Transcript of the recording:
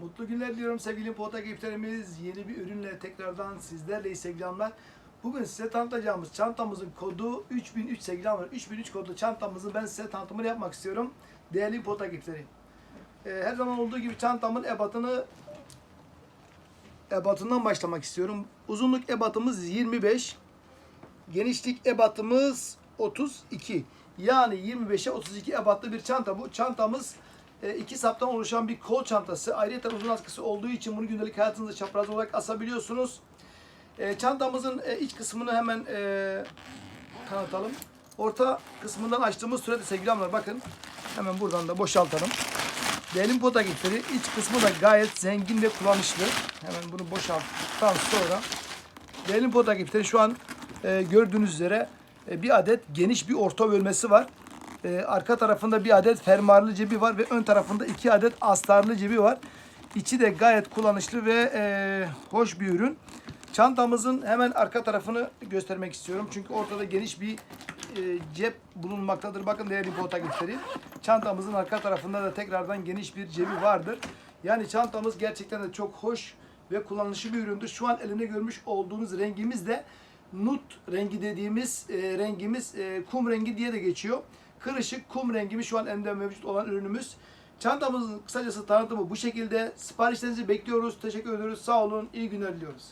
Mutlu günler diliyorum sevgili Poğaça Gifterimiz. Yeni bir ürünle tekrardan sizlerleyiz sevgili hanımlar. Bugün size tanıtacağımız çantamızın kodu 3003 sevgili hanımlar. 3003 kodlu çantamızın ben size tanıtımını yapmak istiyorum. Değerli Poğaça Gifteri. Ee, her zaman olduğu gibi çantamın ebatını ebatından başlamak istiyorum. Uzunluk ebatımız 25. Genişlik ebatımız 32. Yani 25'e 32 ebatlı bir çanta bu. Çantamız iki saptan oluşan bir kol çantası. Ayrıca uzun askısı olduğu için bunu gündelik hayatınızda çapraz olarak asabiliyorsunuz. E, çantamızın e, iç kısmını hemen e, tanıtalım. Orta kısmından açtığımız sürede sevgili hanımlar bakın. Hemen buradan da boşaltalım. Derin pota gitleri iç kısmı da gayet zengin ve kullanışlı. Hemen bunu boşalttıktan sonra Derin pota gitleri şu an e, gördüğünüz üzere e, bir adet geniş bir orta bölmesi var. E, arka tarafında bir adet fermuarlı cebi var ve ön tarafında iki adet astarlı cebi var. İçi de gayet kullanışlı ve e, hoş bir ürün. Çantamızın hemen arka tarafını göstermek istiyorum. Çünkü ortada geniş bir e, cep bulunmaktadır. Bakın değerli pota gitleri. Çantamızın arka tarafında da tekrardan geniş bir cebi vardır. Yani çantamız gerçekten de çok hoş ve kullanışlı bir üründür. Şu an elimde görmüş olduğunuz rengimiz de nut rengi dediğimiz e, rengimiz e, kum rengi diye de geçiyor. Kırışık kum rengimiz şu an elimde mevcut olan ürünümüz. Çantamızın kısacası tanıtımı bu şekilde. Siparişlerinizi bekliyoruz. Teşekkür ediyoruz. Sağ olun. İyi günler diliyoruz.